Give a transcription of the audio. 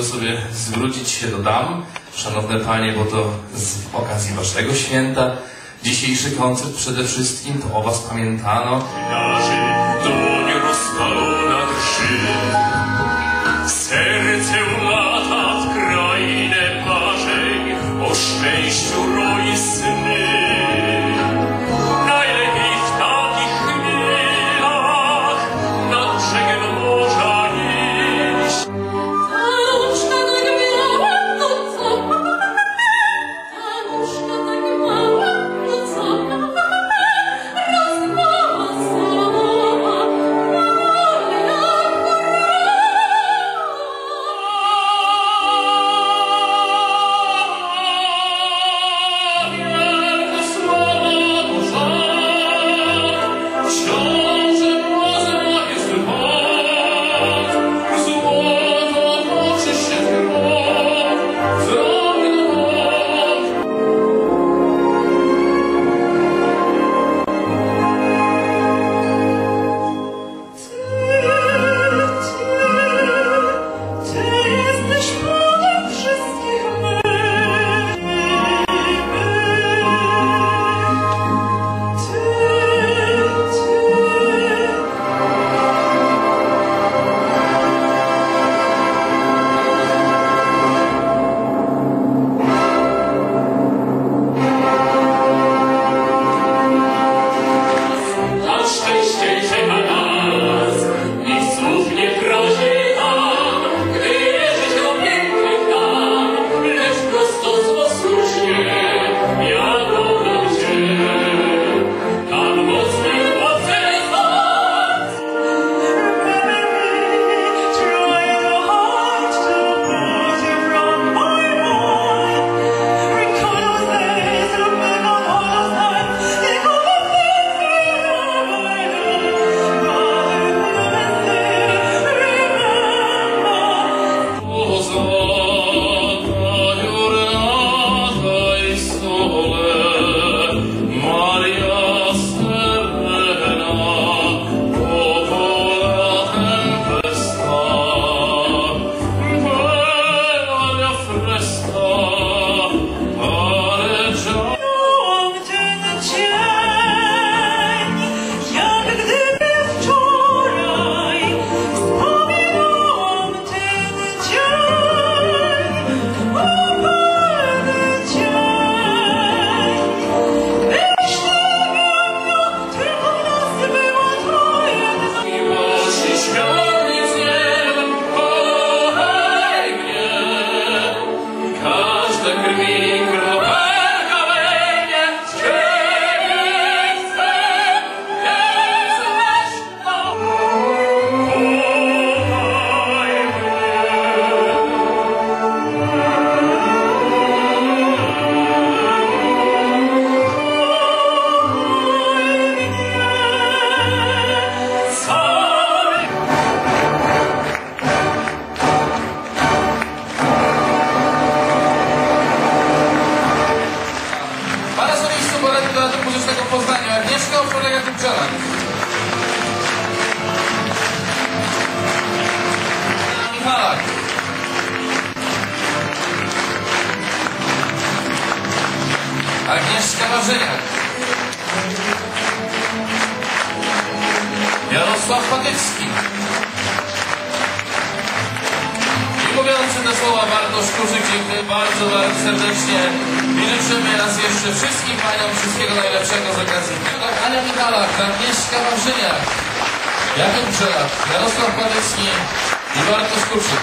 pozwolę sobie zwrócić się do dam. Szanowne Panie, bo to z okazji Waszego święta. Dzisiejszy koncert przede wszystkim to o Was pamiętano. Narzy, dłoń rozpalona drży, serce ulata w krainę marzeń, o szczęściu roi syna. Agnieszka Marzyniak. Jarosław Patycki. I mówiący te słowa Bartosz Kurzyk, dziękuję bardzo, bardzo serdecznie i życzymy raz jeszcze wszystkim Paniom wszystkiego najlepszego z okazji. Ania Michalak, Agnieszka Marzyniak, Jakub Grzelak, Jarosław Patycki i Bartosz Kurzyk.